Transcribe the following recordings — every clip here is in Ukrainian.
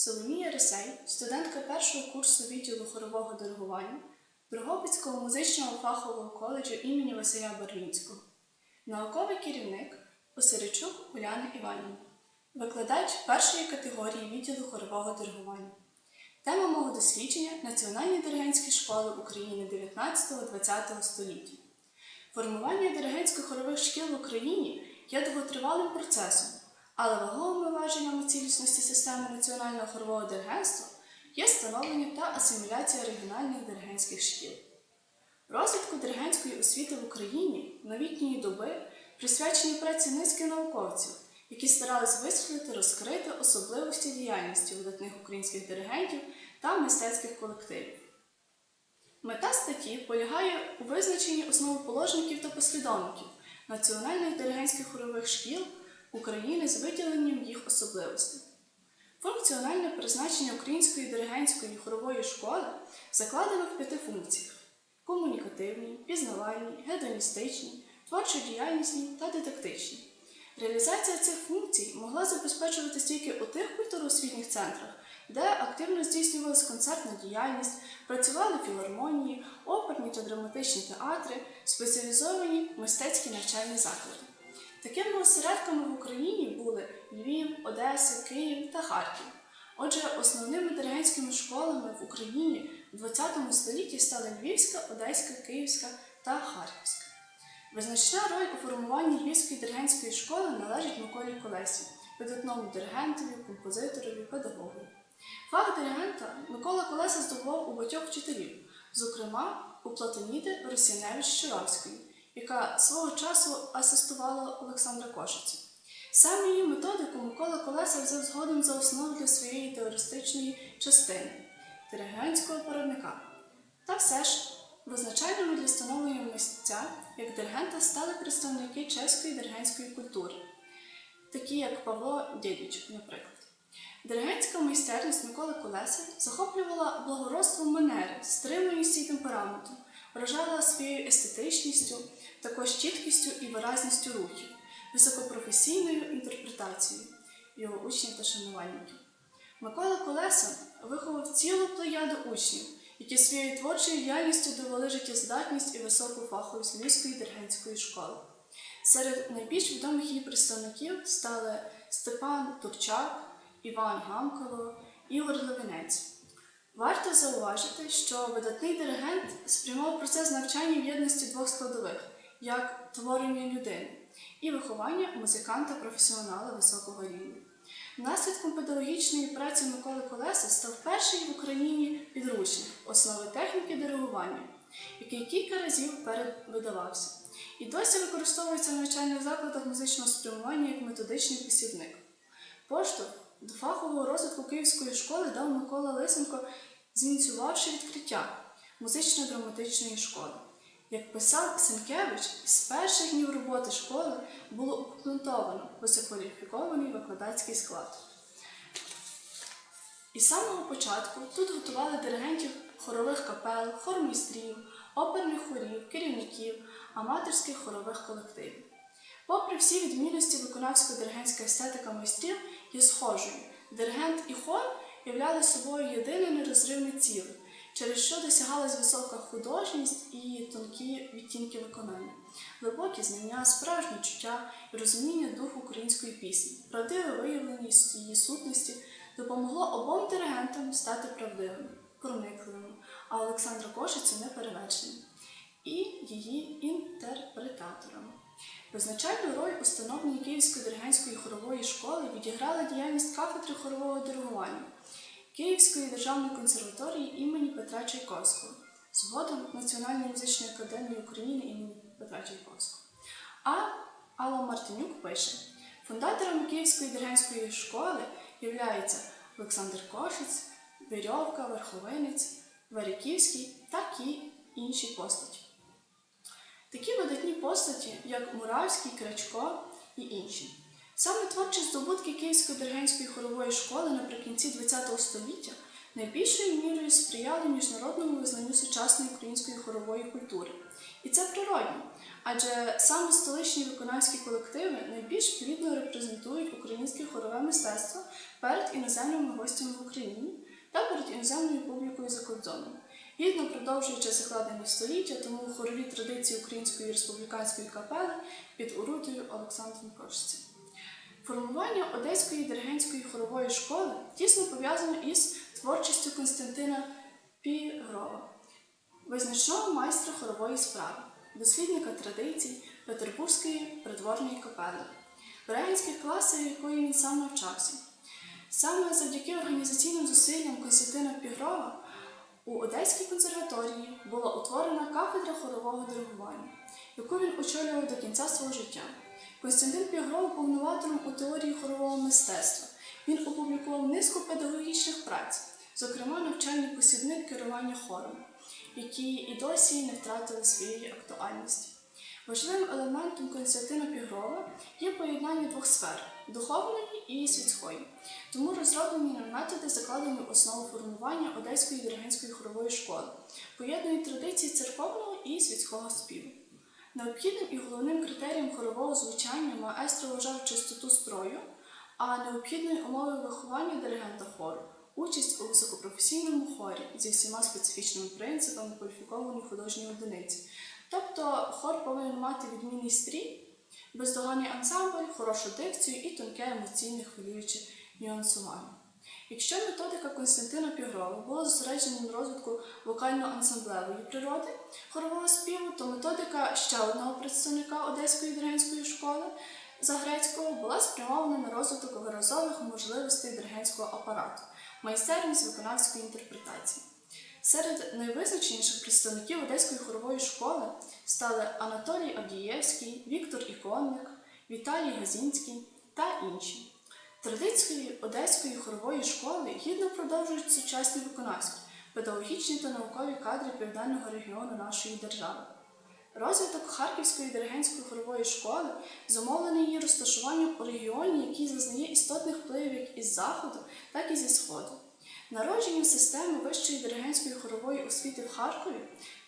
Соломія Рисей, студентка першого курсу відділу хорового диригування Дрогобицького музичного фахового коледжу імені Василя Берлінського, науковий керівник Осиричук Уляна Іванівна, викладач першої категорії відділу хорового диригування. Тема мого дослідження Національні диригентські школи України 19-20 століття. Формування диригентсько-хорових шкіл в Україні є довготривалим процесом, але ваговими важелями цілісності системи національного хорового диригентства є становлення та асиміляція регіональних диригентських шкіл. Розвитку диригентської освіти в Україні новітньої доби присвячені праці низки науковців, які старались висвітлити, розкрити особливості діяльності видатних українських диригентів та мистецьких колективів. Мета статті полягає у визначенні основоположників та послідовників національних диригентських хорових шкіл України з виділенням їх особливостей. Функціональне призначення Української диригентської хорової школи закладено в п'яти функціях: комунікативній, пізнавальній, гедоністичній, творчо-діяльнісній та дидактичній. Реалізація цих функцій могла забезпечуватись тільки у тих культуроосвітніх центрах, де активно здійснювалась концертна діяльність, працювали філармонії, оперні та драматичні театри, спеціалізовані мистецькі навчальні заклади. Такими осередками в Україні були Львів, Одеса, Київ та Харків. Отже, основними диригентськими школами в Україні в ХХ столітті стали Львівська, Одеська, Київська та Харківська. Визначна роль у формуванні Львівської диригентської школи належить Миколі Колесі, видатному диригентові, композиторові, педагогу. Фах диригента Микола Колеса здобував у багатьох вчителів, зокрема у Платоніди Росіневич Щуравської, яка свого часу асистувала Олександра Кошицю. Саме її методику Микола Колеса взяв згодом за основу для своєї теористичної частини диригентського порадника. Та все ж визначальними для становлення місця як диригента стали представники чеської диригентської культури, такі як Павло Дєдічук, наприклад. Диригентська майстерність Миколи Колеси захоплювала благородством манери, стриманістю і темпераментом, вражала своєю естетичністю, також чіткістю і виразністю рухів, високопрофесійною інтерпретацією його учнів та шанувальників. Микола Колеса виховав цілу плеяду учнів, які своєю творчою діяльністю довели життєздатність і високу фаховість Львівської диригентської школи. Серед найбільш відомих її представників стали Степан Турчак, Іван Гамкало, Ігор Левинець. Варто зауважити, що видатний диригент спрямував процес навчання в єдності двох складових, як творення людини і виховання музиканта-професіонала високого рівня. Наслідком педагогічної праці Миколи Колеса став перший в Україні підручник основи техніки диригування, який кілька разів перевидавався, і досі використовується в навчальних закладах музичного спрямування як методичний посібник. Поштовх до фахового розвитку Київської школи дав Микола Лисенко, зініціювавши відкриття музично-драматичної школи. Як писав Сенкевич, з перших днів роботи школи було укомплектовано висококваліфікований викладацький склад. І з самого початку тут готували диригентів хорових капел, хормістрів, оперних хорів, керівників, аматорських хорових колективів. Попри всі відмінності виконавсько-диригентська естетика майстрів є схожою. Диригент і хор являли собою єдине нерозривне ціле, через що досягалась висока художність і тонкі відтінки виконання, глибокі знання, справжнє чуття і розуміння духу української пісні, правдиве виявлення її сутності допомогло обом диригентам стати правдивими, проникливими, а Олександра Кошицю неперевершеним і її інтерпретаторами. Визначальну роль у становленні Київської диригентської хорової школи відіграла діяльність кафедри хорового диригування Київської державної консерваторії імені Петра Чайковського, згодом Національної музичної академії України імені Петра Чайковського. А Алла Мартинюк пише: фундаторами Київської диригентської школи являються Олександр Кошиць, Вірьовка, Верховинець, Варяківський та і інші постаті. Такі видатні постаті, як Муравський, Крачко і інші. Саме творчі здобутки Київської диригентської хорової школи наприкінці ХХ століття найбільшою мірою сприяли міжнародному визнанню сучасної української хорової культури. І це природно, адже саме столичні виконавські колективи найбільш плідно репрезентують українське хорове мистецтво перед іноземними гостями в Україні та перед іноземною публікою за кордоном. Гідно продовжуючи закладені століття, тому хорові традиції Української республіканської капели під орудою Олександром Прошці. Формування Одеської диригентської хорової школи тісно пов'язано із творчістю Константина Пігрова, визначного майстра хорової справи, дослідника традицій Петербурзької придворної капели, в регенських класах якої він сам навчався. Саме завдяки організаційним зусиллям Константина Пігрова у Одеській консерваторії була утворена кафедра хорового диригування, яку він очолював до кінця свого життя. Константин Пігров був новатором у теорії хорового мистецтва. Він опублікував низку педагогічних праць, зокрема навчальний посібник керування хором, які і досі не втратили своєї актуальності. Важливим елементом Константина Пігрова є поєднання двох сфер духовної і світської. Тому розроблені методи закладені основу формування Одеської диригентської хорової школи, поєднують традиції церковного і світського співу. Необхідним і головним критерієм хорового звучання маестро вважав чистоту строю, а необхідною умовою виховання диригента хору участь у високопрофесійному хорі зі всіма специфічними принципами кваліфікованої художньої одиниці. Тобто хор повинен мати відмінний стрій, бездоганний ансамбль, хорошу дикцію і тонке емоційне хвилююче нюансування. Якщо методика Константина Пігрова була зосереджена на розвитку вокально-ансамблевої природи хорового співу, то методика ще одного представника Одеської диригентської школи Загрецького була спрямована на розвиток виразових можливостей диригентського апарату, майстерність виконавської інтерпретації. Серед найвизначеніших представників Одеської хорової школи стали Анатолій Авдієвський, Віктор Іконник, Віталій Газінський та інші. Традиції Одеської хорової школи гідно продовжують сучасні виконавські, педагогічні та наукові кадри південного регіону нашої держави. Розвиток Харківської диригентської хорової школи зумовлений її розташуванням у регіоні, який зазнає істотних впливів як із заходу, так і зі сходу. Народженням системи вищої диригентської хорової освіти в Харкові,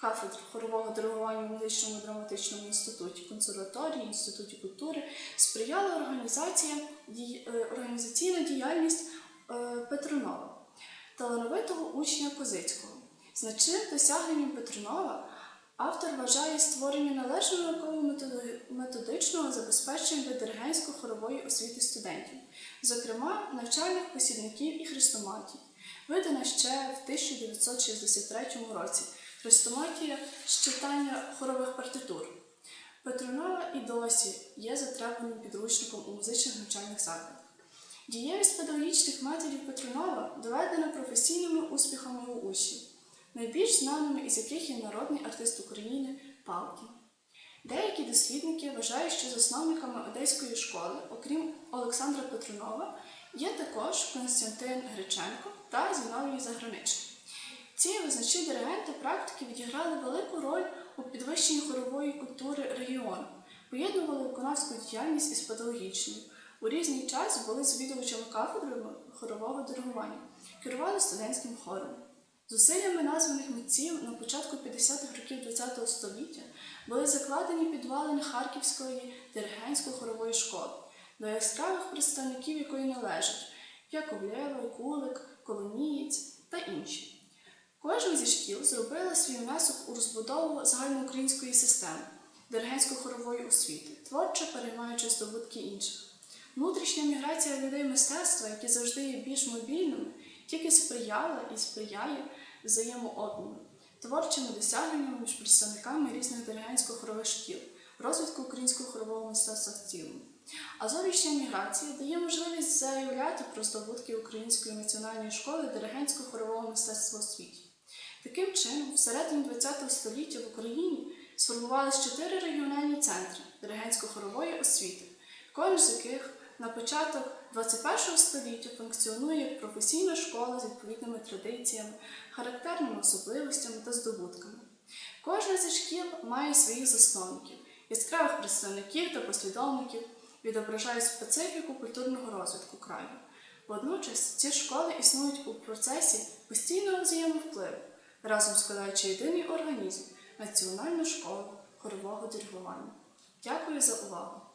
кафедр хорового диригування в музичному драматичному інституті, консерваторії, інституті культури сприяла організація, е, організаційна діяльність е, Петронова, талановитого учня Козицького. Значним досягненням Петронова автор вважає створення належного науково-методичного забезпечення для диригентсько-хорової освіти студентів, зокрема навчальних посібників і хрестоматій, видана ще в 1963 році хрестоматія з читання хорових партитур. Петронова і досі є затребаним підручником у музичних навчальних закладах. Дієвість педагогічних методів Петронова доведена професійними успіхами у учнів, найбільш знаними із яких є народний артист України Палкін. Деякі дослідники вважають, що засновниками Одеської школи, окрім Олександра Петронова, є також Константин Греченко та Зіновій Заграничний. Ці визначні диригенти практики відіграли велику роль у підвищенні хорової культури регіону, поєднували виконавську діяльність із педагогічною. У різний час були завідувачами кафедрами хорового диригування, керували студентським хором. Зусиллями названих митців на початку 50-х років ХХ століття були закладені підвалини Харківської диригентсько-хорової школи, до яскравих представників якої належать Яковлєва, Кулик, Коломієць та інші. Кожна зі шкіл зробила свій внесок у розбудову загальноукраїнської системи диригентсько-хорової освіти, творчо переймаючи здобутки інших. Внутрішня міграція людей мистецтва, які завжди є більш мобільними, тільки сприяла і сприяє взаємообміну, творчими досягненнями між представниками різних диригентсько-хорових шкіл, розвитку українського хорового мистецтва в цілому. А зовнішня міграція дає можливість заявляти про здобутки Української національної школи диригентського хорового мистецтва у світі. Таким чином, всередині ХХ століття в Україні сформувались чотири регіональні центри диригентсько-хорової освіти, кожен з яких на початок ХХ століття функціонує як професійна школа з відповідними традиціями, характерними особливостями та здобутками. Кожна зі шкіл має своїх засновників, яскравих представників та послідовників, відображають специфіку культурного розвитку краю. Водночас ці школи існують у процесі постійного взаємовпливу, разом складаючи єдиний організм Національну школу хорового диригування. Дякую за увагу!